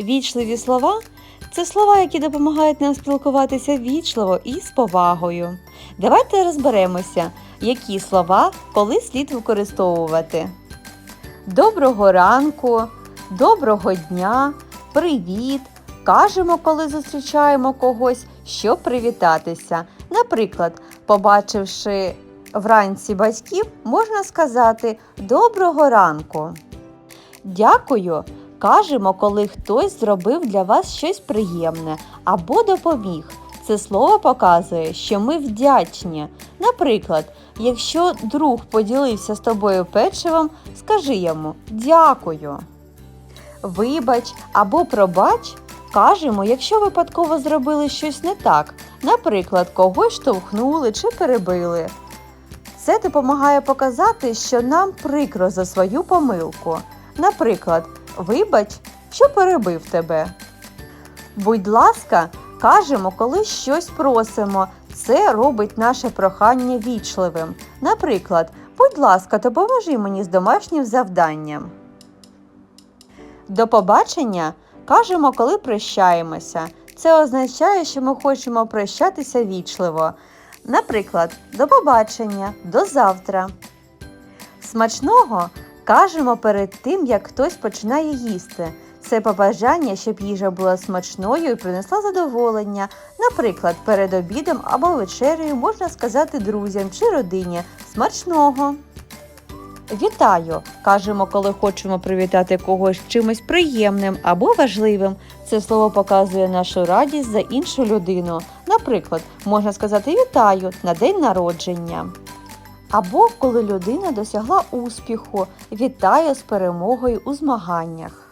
Вічливі слова це слова, які допомагають нам спілкуватися вічливо і з повагою. Давайте розберемося, які слова коли слід використовувати. Доброго ранку, доброго дня, привіт. Кажемо, коли зустрічаємо когось, щоб привітатися. Наприклад, побачивши вранці батьків, можна сказати Доброго ранку. Дякую. Кажемо, коли хтось зробив для вас щось приємне або допоміг. Це слово показує, що ми вдячні. Наприклад, якщо друг поділився з тобою печивом, скажи йому дякую. Вибач або пробач кажемо, якщо випадково зробили щось не так, наприклад, когось штовхнули чи перебили. Це допомагає показати, що нам прикро за свою помилку. Наприклад, вибач, що перебив тебе. Будь ласка, кажемо, коли щось просимо. Це робить наше прохання вічливим. Наприклад, будь ласка, допоможи мені з домашнім завданням. До побачення кажемо, коли прощаємося. Це означає, що ми хочемо прощатися вічливо. Наприклад, до побачення, до завтра. Смачного кажемо перед тим, як хтось починає їсти. Це побажання, щоб їжа була смачною і принесла задоволення. Наприклад, перед обідом або вечерею можна сказати друзям чи родині смачного. Вітаю! кажемо, коли хочемо привітати когось чимось приємним або важливим. Це слово показує нашу радість за іншу людину. Наприклад, можна сказати вітаю на день народження. Або коли людина досягла успіху, вітає з перемогою у змаганнях.